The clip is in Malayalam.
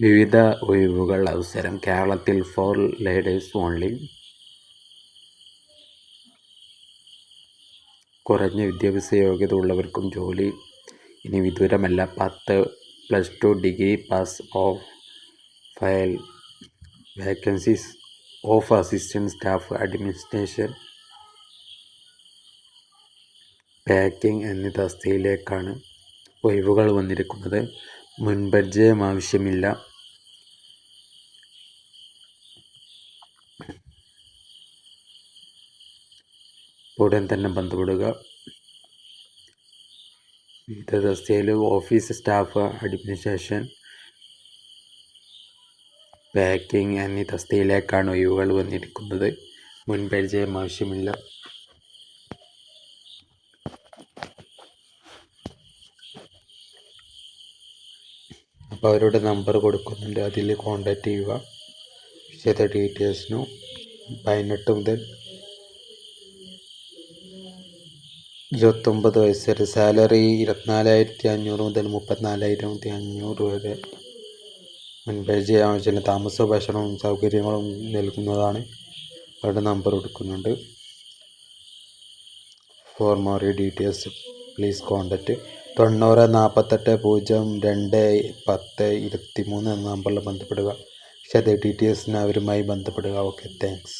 വിവിധ ഒഴിവുകൾ അവസരം. കേരളത്തിൽ ഫോർ ലേഡേഴ്സ് ഓൺലി. കുറഞ്ഞ വിദ്യാഭ്യാസ യോഗ്യത ഉള്ളവർക്കും ജോലി. ഇനി വിദൂരമല്ല. പത്ത് plus two degree pass of file vacancies of assistant staff administration packing എന്നീ തസ്തിയിലേക്കാണ് ഒഴിവുകൾ വന്നിരിക്കുന്നത്. മുൻപരിചയം ആവശ്യമില്ല. ഉടൻ തന്നെ ബന്ധപ്പെടുക. വിവിധ തസ്തികയിൽ ഓഫീസ് സ്റ്റാഫ് അഡ്മിനിസ്ട്രേഷൻ പാക്കിംഗ് എന്നീ തസ്തിയിലേക്കാണ് ഒഴിവുകൾ വന്നിരിക്കുന്നത്. മുൻപരിചയം ആവശ്യമില്ല. അപ്പോൾ അവരുടെ നമ്പർ കൊടുക്കുന്നുണ്ട്. അതിൽ കോൺടാക്റ്റ് ചെയ്യുക. വിശദ ഡീറ്റെയിൽസിനും പതിനെട്ട് മുതൽ ഇരുപത്തൊമ്പത് വയസ്സ് വരെ. സാലറി ഇരുപത്തിനാലായിരത്തി അഞ്ഞൂറ് മുതൽ മുപ്പത്തിനാലായിരത്തി അഞ്ഞൂറ് വരെ. മുൻപരിചയ ആവശ്യത്തിന് താമസ ഭക്ഷണവും സൗകര്യങ്ങളും നൽകുന്നതാണ്. അവരുടെ നമ്പർ കൊടുക്കുന്നുണ്ട്. For more details please contact തൊണ്ണൂറ് നാൽപ്പത്തെട്ട് പൂജ്യം രണ്ട് പത്ത് ഇരുപത്തി മൂന്ന് എന്ന നമ്പറിൽ ബന്ധപ്പെടുക. പക്ഷേ അത് ഡീറ്റെയിൽസിന് അവരുമായി ബന്ധപ്പെടുക. Okay thanks